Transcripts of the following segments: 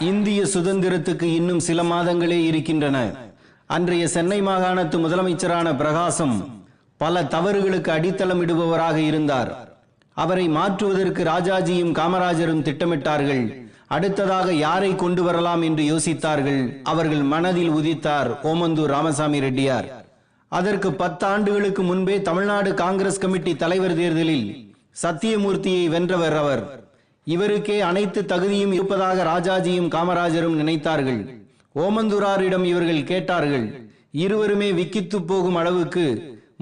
இந்திய சுதந்திரத்துக்கு இன்னும் சில மாதங்களே இருக்கின்றன. அன்றைய சென்னை மாகாணத்து முதலமைச்சரான பிரகாசம் பல தவறுகளுக்கு அடித்தளமிடுபவராக இருந்தார். அவரை மாற்றுவதற்கு ராஜாஜியும் காமராஜரும் திட்டமிட்டார்கள். அடுத்ததாக யாரை கொண்டு வரலாம் என்று யோசித்தார்கள். அவர்கள் மனதில் உதித்தார் ஓமந்தூர் ராமசாமி ரெட்டியார். அதற்கு பத்து ஆண்டுகளுக்கு முன்பே தமிழ்நாடு காங்கிரஸ் கமிட்டி தலைவர் தேர்தலில் சத்தியமூர்த்தியை வென்றவர் அவர். இவருக்கே அனைத்து தகுதியும் இருப்பதாக ராஜாஜியும் காமராஜரும் நினைத்தார்கள். ஓமந்தூராரிடம் இவர்கள் கேட்டார்கள் இருவருமே விக்கித்து போகும் அளவுக்கு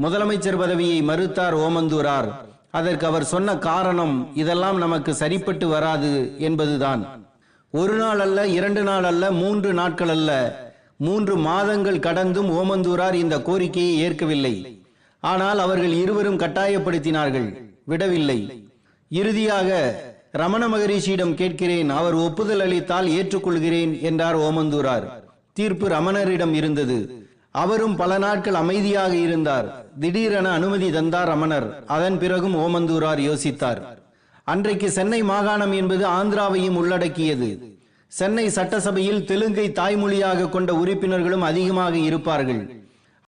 முதலமைச்சர் பதவியை மறுத்தார் ஓமந்தூரார். அதற்கு அவர் சொன்ன காரணம் இதெல்லாம் நமக்கு சரிப்பட்டு வராது என்பதுதான். ஒரு நாள் அல்ல இரண்டு நாள் அல்ல மூன்று நாட்கள் அல்ல. மூன்று மாதங்கள் கடந்தும் ஓமந்தூரார் இந்த கோரிக்கையை ஏற்கவில்லை. ஆனால் அவர்கள் இருவரும் கட்டாயப்படுத்தினார்கள் விடவில்லை. இறுதியாக ரமண மகரிஷியிடம் கேட்கிறேன் அவர் ஒப்புதல் அளித்தால் ஏற்றுக்கொள்கிறேன் என்றார் ஓமந்தூரார். தீர்ப்பு ரமணரிடம் இருந்தது. அவரும் பல நாட்கள் அமைதியாக இருந்தார். திடீரென அனுமதி தந்தார் ரமணர். அதன் பிறகும் ஓமந்தூரார் யோசித்தார். அன்றைக்கு சென்னை மாகாணம் என்பது ஆந்திராவையும் உள்ளடக்கியது. சென்னை சட்டசபையில் தெலுங்கை தாய்மொழியாக கொண்ட உறுப்பினர்களும் அதிகமாக இருப்பார்கள்.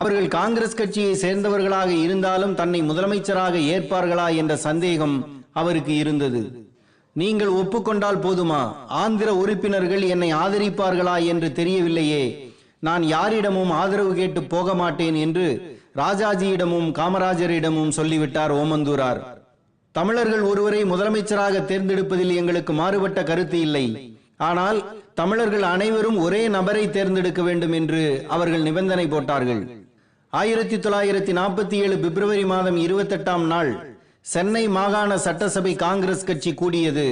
அவர்கள் காங்கிரஸ் கட்சியை சேர்ந்தவர்களாக இருந்தாலும் தன்னை முதலமைச்சராக ஏற்பார்களா என்ற சந்தேகம் அவருக்கு இருந்தது. நீங்கள் ஒப்புக்கொண்டால் போதுமா? ஆந்திர உறுப்பினர்கள் என்னை ஆதரிப்பார்களா என்று தெரியவில்லையே. நான் யாரிடமும் ஆதரவு கேட்டு போக மாட்டேன் என்று ராஜாஜியிடமும் காமராஜரிடமும் சொல்லிவிட்டார் ஓமந்தூரார். தமிழர்கள் ஒருவரை முதலமைச்சராக தேர்ந்தெடுப்பதில் எங்களுக்கு மாறுபட்ட கருத்து இல்லை. ஆனால் தமிழர்கள் அனைவரும் ஒரே நபரை தேர்ந்தெடுக்க வேண்டும் என்று அவர்கள் நிபந்தனை போட்டார்கள். ஆயிரத்தி தொள்ளாயிரத்தி நாற்பத்தி ஏழு பிப்ரவரி மாதம் இருபத்தெட்டாம் நாள் சென்னை மாகாண சட்டசபை காங்கிரஸ் கட்சி கூடியது.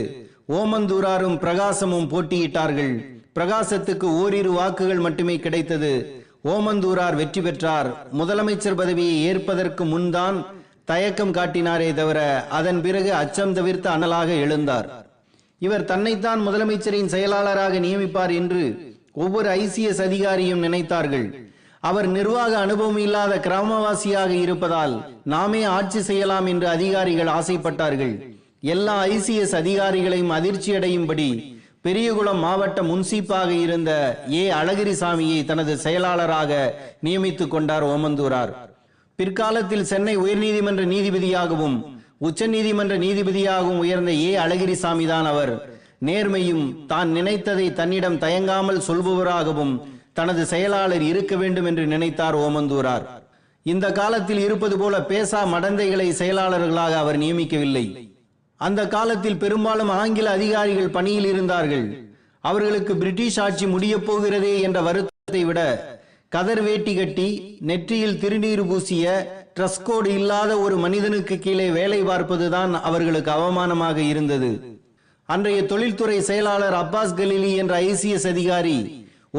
ஓமந்தூராரும் பிரகாசமும் போட்டியிட்டார்கள். பிரகாசத்துக்கு ஓரிரு வாக்குகள் மட்டுமே கிடைத்தது. ஓமந்தூரார் வெற்றி பெற்றார். முதலமைச்சர் பதவியை ஏற்பதற்கு முன்தான் தயக்கம் காட்டினாரே தவிர அதன் பிறகு அச்சம் தவிர்த்து அனலாக எழுந்தார். இவர் தன்னைத்தான் முதலமைச்சரின் செயலாளராக நியமிப்பார் என்று ஒவ்வொரு ஐசிஎஸ் அதிகாரியும் நினைத்தார்கள். அவர் நிர்வாக அனுபவம் இல்லாத கிராமவாசியாக இருப்பதால் நாமே ஆட்சி செய்யலாம் என்று அதிகாரிகள் ஆசைப்பட்டார்கள். எல்லா ஐசிஎஸ் அதிகாரிகளையும் அதிர்ச்சியடையும்படி பெரியகுளம் மாவட்ட முன்சீப்பாக இருந்த ஏ. அழகிரிசாமியை தனது செயலாளராக நியமித்துக் கொண்டார் ஓமந்தூரார். பிற்காலத்தில் சென்னை உயர்நீதிமன்ற நீதிபதியாகவும் உச்சநீதிமன்ற நீதிபதியாகவும் உயர்ந்த ஏ. அழகிரிசாமி தான் அவர். நேர்மையும் தான் நினைத்ததை தன்னிடம் தயங்காமல் சொல்பவராகவும் தனது செயலாளர் இருக்க வேண்டும் என்று நினைத்தார் ஓமந்தூரார். இந்த காலத்தில் இருப்பது போல பேசா மடந்தைகளை செயலாளர்களாக அவர் நியமிக்கவில்லை. அந்த காலத்தில் பெரும்பாலும் ஆங்கில அதிகாரிகள் பணியில் இருந்தார்கள். அவர்களுக்கு பிரிட்டிஷ் ஆட்சி முடியப் போகிறதே என்ற வருத்தத்தை விட கதர் வேட்டி கட்டி நெற்றியில் திருநீர் பூசிய ட்ரஸ்கோடு இல்லாத ஒரு மனிதனுக்கு கீழே வேலை பார்ப்பதுதான் அவர்களுக்கு அவமானமாக இருந்தது. அன்றைய தொழில்துறை செயலாளர் அப்பாஸ் கலீலி என்ற ஐசிஎஸ் அதிகாரி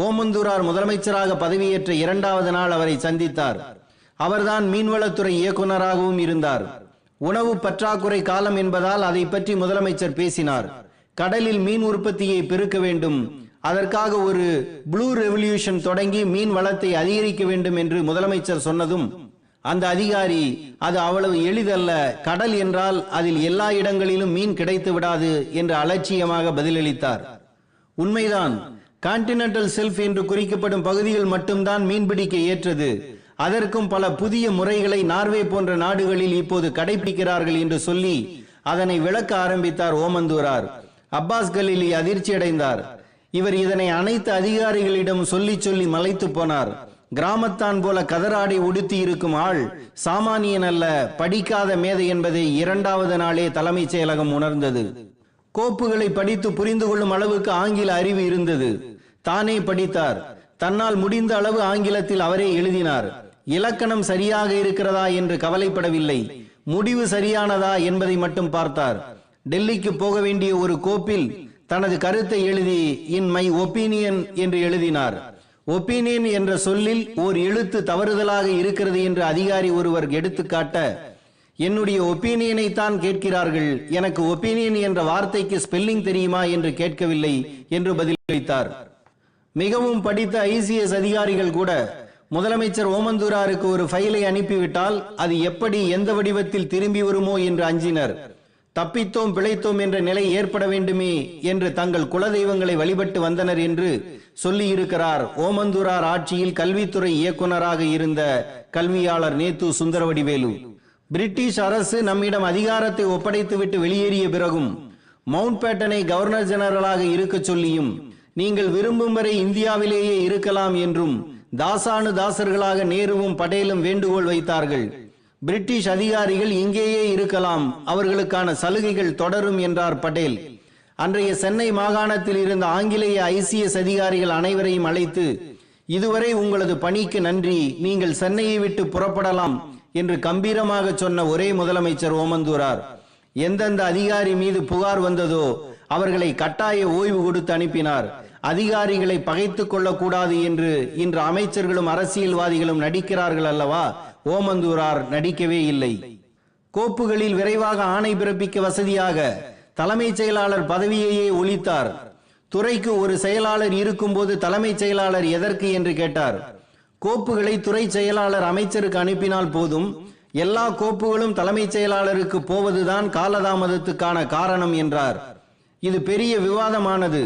ஓமந்தூரார் முதலமைச்சராக பதவியேற்ற இரண்டாவது நாள் அவரை சந்தித்தார். அவர்தான் மீன்வளத்துறை இயக்குநராகவும் இருந்தார். உணவு பற்றாக்குறை காலம் என்பதால் அதை பற்றி முதலமைச்சர் பேசினார். கடலில் மீன் உற்பத்தியை பெருக்க வேண்டும். அதற்காக ஒரு ப்ளூ ரெவல்யூஷன் தொடங்கி மீன் வளத்தை அதிகரிக்க வேண்டும் என்று முதலமைச்சர் சொன்னதும் அந்த அதிகாரி அது அவ்வளவு எளிதல்ல. கடல் என்றால் அதில் எல்லா இடங்களிலும் மீன் கிடைத்து விடாது என்று அலட்சியமாக பதிலளித்தார். உண்மைதான். கான்டினென்டல் செல்ஃப் என்று குறிக்கப்படும் பகுதிகள் மட்டும்தான் மீன்பிடிக்க ஏற்றது. அதற்கும் பல புதிய முறைகளை நார்வே போன்ற நாடுகளில் இப்போது கடைபிடிக்கிறார்கள் என்று சொல்லி அதனை விளக்க ஆரம்பித்தார் ஓமந்தூரார். அப்பாஸ் கலிலி அதிர்ச்சி அடைந்தார். இவர் இதனை அனைத்து அதிகாரிகளிடம் சொல்லி சொல்லி மலைத்து போனார். கிராமத்தான் போல கதராடை உடுத்தி இருக்கும் ஆள் சாமானியன் அல்ல படிக்காத மேதை என்பதை இரண்டாவது நாளே தலைமைச் செயலகம் உணர்ந்தது. கோப்புகளை படித்து புரிந்து கொள்ளும் அளவுக்கு ஆங்கில அறிவு இருந்தது. தானே படித்தார். தன்னால் முடிந்த அளவு ஆங்கிலத்தில் அவரே எழுதினார். இலக்கணம் சரியாக இருக்கிறதா என்று கவலைப்படவில்லை. முடிவு சரியானதா என்பதை மட்டும் பார்த்தார். டெல்லிக்கு போக வேண்டிய ஒரு கோப்பில் தனது கருத்தை எழுதி இன் மை ஒப்பீனியன் என்று எழுதினார். ஒப்பீனியன் என்ற சொல்லில் ஓர் எழுத்து தவறுதலாக இருக்கிறது என்று அதிகாரி ஒருவர் எடுத்துக்காட்ட என்னுடைய ஒப்பீனியனை தான் கேட்கிறார்கள். எனக்கு ஒப்பீனியன் என்ற வார்த்தைக்கு ஸ்பெல்லிங் தெரியுமா என்று கேட்கவில்லை என்று பதிலளித்தார். மிகவும் படித்த ஐசிஎஸ் அதிகாரிகள் கூட முதலமைச்சர் ஓமந்தூராருக்கு ஒரு ஃபைலை அனுப்பிவிட்டால் அது எப்படி எந்த வடிவத்தில் திரும்பி வருமோ என்று அஞ்சினர். தப்பித்தோம் பிழைத்தோம் என்ற நிலை ஏற்பட வேண்டுமே என்று தங்கள் குலதெய்வங்களை வழிபட்டு வந்தனர் என்று சொல்லியிருக்கிறார் ஓமந்தூரார் ஆட்சியில் கல்வித்துறை இயக்குனராக இருந்த கல்வியாளர் நேத்து சுந்தரவடிவேலு. பிரிட்டிஷ் அரசு நம்மிடம் அதிகாரத்தை ஒப்படைத்துவிட்டு வெளியேறிய பிறகும் மவுண்ட் பேட்டனை கவர்னர் ஜெனரலாக இருக்கச் சொல்லியும் நீங்கள் விரும்பும் வரை இந்தியாவிலேயே இருக்கலாம் என்றும் தாசானு தாசர்களாக நேருவும் படேலும் வேண்டுகோள் வைத்தார்கள். பிரிட்டிஷ் அதிகாரிகள் இங்கேயே இருக்கலாம் அவர்களுக்கான சலுகைகள் தொடரும் என்றார் படேல். அன்றைய சென்னை மாகாணத்தில் இருந்த ஆங்கிலேய ஐசிஎஸ் அதிகாரிகள் அனைவரையும் அழைத்து இதுவரை உங்களது பணிக்கு நன்றி நீங்கள் சென்னையை விட்டு புறப்படலாம் என்று கம்பீரமாக சொன்ன ஒரே முதலமைச்சர் ஓமந்தூரார் எந்தெந்த அதிகாரி மீது புகார் வந்ததோ அவர்களை கட்டாய ஓய்வு கொடுத்து அனுப்பினார். அதிகாரிகளை பகைத்துக் கொள்ளக்கூடாது என்று இன்று அமைச்சர்களும் அரசியல்வாதிகளும் நடிக்கிறார்கள் அல்லவா? ஓமந்தூரார் நடிக்கவே இல்லை. கோப்புகளில் விரைவாக ஆணை பிறப்பிக்க வசதியாக தலைமைச் செயலாளர் பதவியையே ஒழித்தார். துறைக்கு ஒரு செயலாளர் இருக்கும்போது தலைமைச் செயலாளர் எதற்கு என்று கேட்டார். கோப்புகளை துறை செயலாளர் அமைச்சருக்கு அனுப்பினால் போதும். எல்லா கோப்புகளும் தலைமைச் செயலாளருக்கு போவதுதான் காலதாமதத்துக்கான காரணம் என்றார். இது பெரிய விவாதமானது.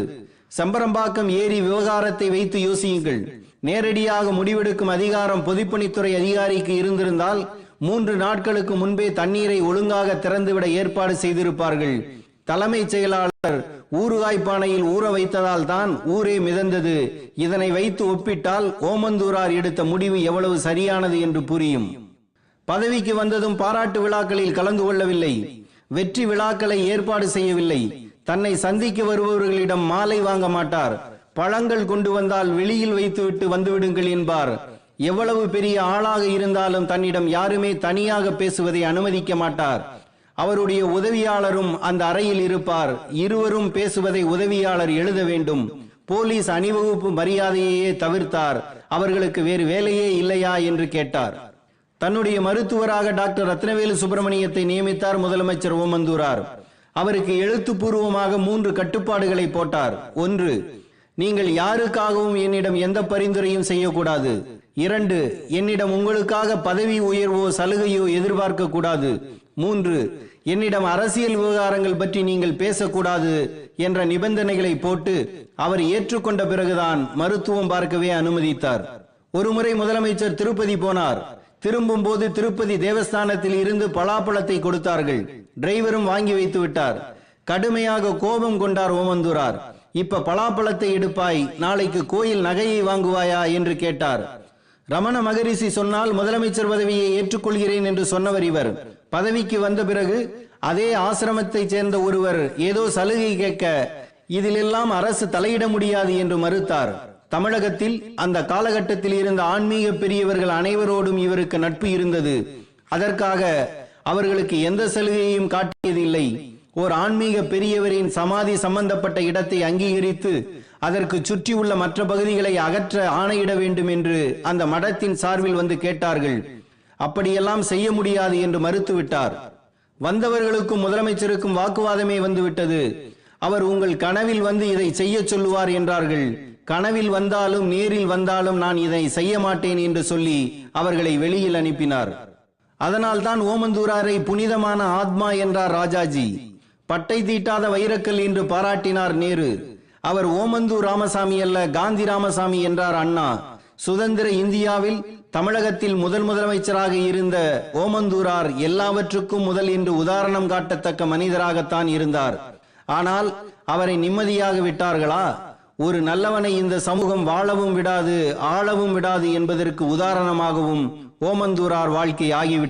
சம்பரம்பாக்கம் ஏரி விவகாரத்தை வைத்து யோசியுங்கள். நேரடியாக முடிவெடுக்கும் அதிகாரம் பொதுப்பணித்துறை அதிகாரிக்கு இருந்திருந்தால் மூன்று நாட்களுக்கு முன்பே தண்ணீரை ஒழுங்காக திறந்துவிட ஏற்பாடு செய்திருப்பார்கள். தலைமைச் செயலாளர் ஊறுகாய் பானையில் ஊற வைத்ததால் தான் ஊரே மிதந்தது. இதனை வைத்து ஒப்பிட்டால் ஓமந்தூரார் எடுத்த முடிவு எவ்வளவு சரியானது என்று புரியும். பதவிக்கு வந்ததும் பாராட்டு விழாக்களில் கலந்து கொள்ளவில்லை. வெற்றி விழாக்களை ஏற்பாடு செய்யவில்லை. தன்னை சந்திக்க வருபவர்களிடம் மாலை வாங்க மாட்டார். பழங்கள் கொண்டு வந்தால் வெளியில் வைத்துவிட்டு வந்துவிடுங்கள் என்பார். எவ்வளவு பெரிய ஆளாக இருந்தாலும் தன்னிடம் யாருமே தனியாக பேசுவதை அனுமதிக்க மாட்டார். அவருடைய உதவியாளரும் அந்த அறையில் இருப்பார். இருவரும் பேசுவதை உதவியாளர் எழுத வேண்டும். போலீஸ் அணிவகுப்பு மரியாதையையே தவிர்த்தார். அவர்களுக்கு வேறு வேலையே இல்லையா என்று கேட்டார். தன்னுடைய மருத்துவராக டாக்டர் ரத்னவேலு சுப்பிரமணியத்தை நியமித்தார் முதலமைச்சர் ஓமந்தூரார். அவருக்கு எழுத்துப்பூர்வமாக மூன்று கட்டுப்பாடுகளை போட்டார். ஒன்று நீங்கள் யாருக்காகவும் என்னிடம் எந்த பரிந்துரையும் செய்யக்கூடாது. இரண்டு என்னிடம் உங்களுக்காக பதவி உயர்வோ சலுகையோ எதிர்பார்க்க கூடாது மூன்று என்னிடம் அரசியல் விவகாரங்கள் பற்றி நீங்கள் பேசக்கூடாது என்ற நிபந்தனைகளை போட்டு அவர் ஏற்றுக்கொண்ட பிறகுதான் மருத்துவம் பார்க்கவே அனுமதித்தார். ஒருமுறை முதலமைச்சர் திருப்பதி போனார். திரும்பும் போது திருப்பதி தேவஸ்தானத்தில் இருந்து பலாப்பழத்தை கொடுத்தார்கள். டிரைவரும் வாங்கி வைத்து விட்டார். கடுமையாக கோபம் கொண்டார் ஓமந்தூரார். இப்ப பலாப்பழத்தை எடுப்பாய் நாளைக்கு கோயில் நகையை வாங்குவாயா என்று கேட்டார். ரமண மகரிஷி சொன்னால் முதலமைச்சர் பதவியை ஏற்றுக்கொள்கிறேன் என்று சொன்னவர் இவர். பதவிக்கு வந்த பிறகு அதே ஆசிரமத்தைச் சேர்ந்த ஒருவர் ஏதோ சலுகை கேட்க இதிலெல்லாம் அரசு தலையிட முடியாது என்று மறுத்தார். தமிழகத்தில் அந்த காலகட்டத்தில் இருந்த ஆன்மீக பெரியவர்கள் அனைவரோடும் இவருக்கு நட்பு இருந்தது. அதற்காக அவர்களுக்கு எந்த சலுகையையும் காட்டியதில்லை. ஓர் ஆன்மீக பெரியவரின் சமாதி சம்பந்தப்பட்ட இடத்தை அங்கீகரித்து அதற்கு சுற்றியுள்ள மற்ற பகுதிகளை அகற்ற ஆணையிட வேண்டும் என்று அந்த மடத்தின் சார்பில் வந்து கேட்டார்கள். அப்படியெல்லாம் செய்ய முடியாது என்று மறுத்துவிட்டார். வந்தவர்களுக்கும் முதலமைச்சருக்கும் வாக்குவாதமே வந்துவிட்டது. அவர் உங்கள் கனவில் வந்து இதை செய்ய சொல்லுவார் என்றார்கள். கனவில் வந்தாலும் நேரில் வந்தாலும் நான் இதை செய்ய மாட்டேன் என்று சொல்லி அவர்களை வெளியில் அனுப்பினார். அதனால் தான் ஓமந்தூராரை புனிதமான ஆத்மா என்றார் ராஜாஜி. பட்டை தீட்டாத வைரக்கல் என்று பாராட்டினார் நேரு. அவர் ஓமந்தூர் ராமசாமி அல்ல காந்தி ராமசாமி என்றார் அண்ணா. சுதந்திர இந்தியாவில் தமிழகத்தில் முதல் முதலமைச்சராக இருந்த ஓமந்தூரார் எல்லாவற்றுக்கும் முதல் என்று உதாரணம் காட்டத்தக்க மனிதராகத்தான் இருந்தார். ஆனால் அவரை நிம்மதியாக விட்டார்களா? ஒரு நல்லவனை இந்த சமூகம் வாழவும் விடாது ஆளவும் விடாது என்பதற்கு உதாரணமாகவும் ஓமந்தூரார் வாழ்க்கை ஆகிவிட்டது.